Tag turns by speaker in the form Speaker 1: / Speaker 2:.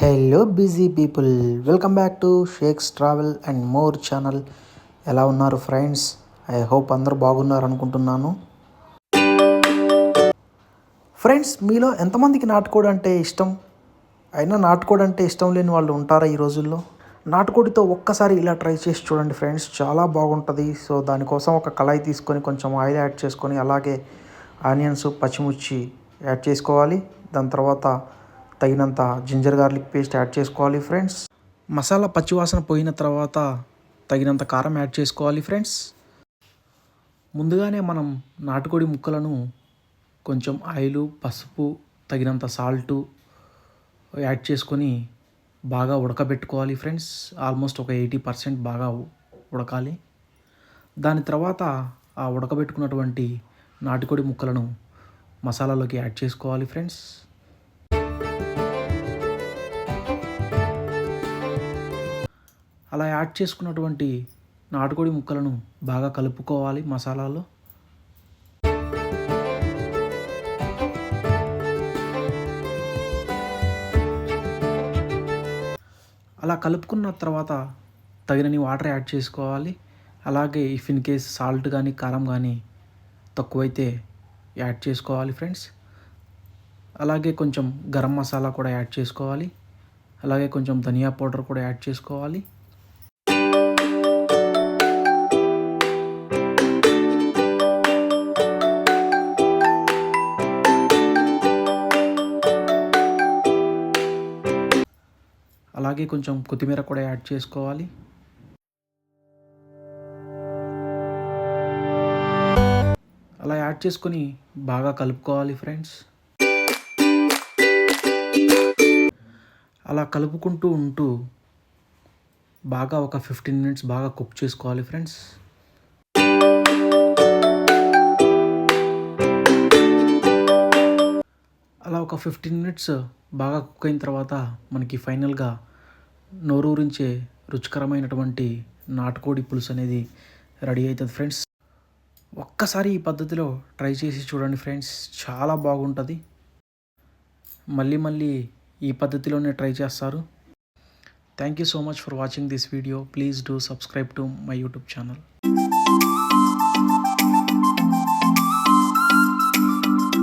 Speaker 1: Hello busy people welcome back to shakes travel and more channel ఎలా ఉన్నారు friends I hope అందరూ బాగున్నారు అనుకుంటున్నాను. ఫ్రెండ్స్ మీలో ఎంతమందికి నాటుకోడి అంటే ఇష్టం? అయినా నాటుకోడి అంటే ఇష్టం లేని వాళ్ళు ఉంటారా ఈ రోజుల్లో? నాటుకోడితో ఒక్కసారి ఇలా ట్రై చేసి చూడండి ఫ్రెండ్స్ చాలా బాగుంటుంది. సో దానికోసం ఒక కళాయి తీసుకొని కొంచెం ఆయిల్ యాడ్ చేసుకొని అలాగే ఆనియన్స్ పచ్చిమిర్చి యాడ్ చేసుకోవాలి. దాని తర్వాత తగినంత జింజర్ గార్లిక్ పేస్ట్ యాడ్ చేసుకోవాలి ఫ్రెండ్స్. మసాలా పచ్చివాసన పోయిన తర్వాత తగినంత కారం యాడ్ చేసుకోవాలి ఫ్రెండ్స్. ముందుగానే మనం నాటుకోడి ముక్కలను కొంచెం ఆయిల్ పసుపు తగినంత సాల్టు యాడ్ చేసుకొని బాగా ఉడకబెట్టుకోవాలి ఫ్రెండ్స్. ఆల్మోస్ట్ ఒక ఎయిటీ పర్సెంట్ బాగా ఉడకాలి. దాని తర్వాత ఆ ఉడకబెట్టుకున్నటువంటి నాటుకోడి ముక్కలను మసాలాలోకి యాడ్ చేసుకోవాలి ఫ్రెండ్స్. అలా యాడ్ చేసుకున్నటువంటి నాటుకోడి ముక్కలను బాగా కలుపుకోవాలి మసాలాలో. అలా కలుపుకున్న తర్వాత తగినన్ని వాటర్ యాడ్ చేసుకోవాలి. అలాగే ఇఫ్ ఇన్ కేస్ సాల్ట్ కానీ కారం కానీ తక్కువైతే యాడ్ చేసుకోవాలి ఫ్రెండ్స్. అలాగే కొంచెం గరం మసాలా కూడా యాడ్ చేసుకోవాలి. అలాగే కొంచెం ధనియా పౌడర్ కూడా యాడ్ చేసుకోవాలి. అలాగే కొంచెం కొత్తిమీర కూడా యాడ్ చేసుకోవాలి. అలా యాడ్ చేసుకొని బాగా కలుపుకోవాలి ఫ్రెండ్స్. అలా కలుపుకుంటూ ఉంటూ బాగా ఒక ఫిఫ్టీన్ మినిట్స్ బాగా కుక్ చేసుకోవాలి ఫ్రెండ్స్. అలా ఒక ఫిఫ్టీన్ మినిట్స్ బాగా కుక్ అయిన తర్వాత మనకి ఫైనల్గా నోరూరించే రుచికరమైనటువంటి నాటుకోడి పులుసు అనేది రెడీ అవుతుంది ఫ్రెండ్స్. ఒక్కసారి ఈ పద్ధతిలో ట్రై చేసి చూడండి ఫ్రెండ్స్. చాలా బాగుంటుంది. మళ్ళీ మళ్ళీ ఈ పద్ధతిలోనే ట్రై చేస్తారు. Thank you so much for watching this video please do subscribe to my YouTube channel